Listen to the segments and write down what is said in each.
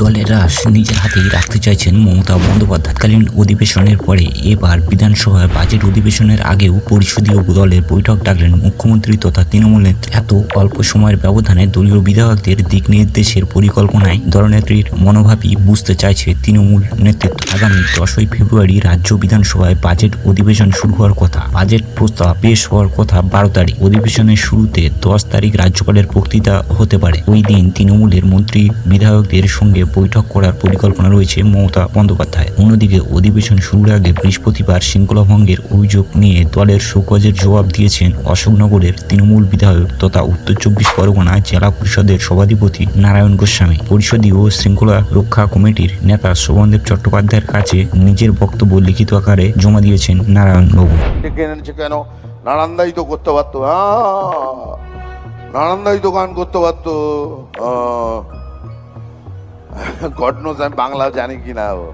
দলের নিজের হাতেই রাখতে চাইছেন মমতা বন্দ্যোপাধ্যায়কালীন অধিবেশনের পরে এবার বিধানসভায় বাজেট অধিবেশনের আগেও পরিষদীয় দলের বৈঠক ডাকলেন মুখ্যমন্ত্রী তথা তৃণমূলের এত অল্প সময়ের ব্যবধানে দলীয় বিধায়কদের দিক নির্দেশের পরিকল্পনায় দলনেত্রীর মনোভাবই বুঝতে চাইছে তৃণমূল নেতৃত্ব। আগামী দশই ফেব্রুয়ারি রাজ্য বিধানসভায় বাজেট অধিবেশন শুরু হওয়ার কথা। বাজেট প্রস্তাব পেশ হওয়ার কথা বারো তারিখ। অধিবেশনের শুরুতে দশ তারিখ রাজ্যপালের বক্তৃতা হতে পারে। ওই দিন তৃণমূলের মন্ত্রী বিধায়কদের সঙ্গে বৈঠক করার পরিকল্পনা রয়েছে মমতা বন্দ্যোপাধ্যায় অন্যদিকে অধিবেশন শুরুর আগে বৃহস্পতিবার শৃঙ্খলা ভঙ্গের অভিযোগ নিয়ে দলের শোকজের জবাব দিয়েছেন অশোকনগরের তৃণমূল বিধায়ক তথা উত্তর চব্বিশ পরগনা জেলা পরিষদের সভাধিপতি নারায়ণ গোস্বামী। পরিষদীয় শৃঙ্খলা রক্ষা কমিটির নেতা শোভনদেব চট্টোপাধ্যায়ের কাছে নিজের বক্তব্য লিখিত আকারে জমা দিয়েছেন নারায়ণবাবু কেন? নানান্দাই তো করতে পারতো। হ্যাঁ তো গান করতে পারতো। গড নোজ আমি বাংলা জানি কি না ও।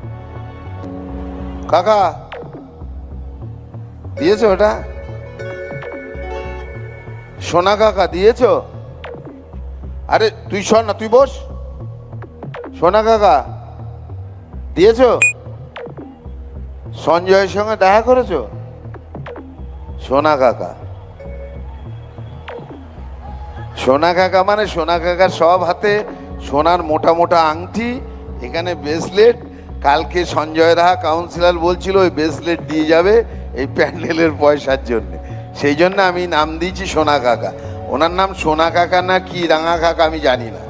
কাকা, দিয়েছ ওটা সোনা কাকা, দিয়েছ? আরে, তুই শোন না, তুই বস। সোনা কাকা, দিয়েছ? সঞ্জয়ের সঙ্গে দেখা করেছ? সোনা কাকা। সোনা কাকা মানে সোনা কাকার সব হাতে সোনার মোটা মোটা আংটি, এখানে ব্রেসলেট কালকে সঞ্জয় রাহা কাউন্সিলর বলছিল, ওই ব্রেসলেট দিয়ে যাবে এই প্যান্ডেলের পয়সার জন্য। সেই জন্য আমি নাম দিয়েছি সোনা কাকা। ওনার নাম সোনা কাকা না কি রাঙা কাকা আমি জানি না।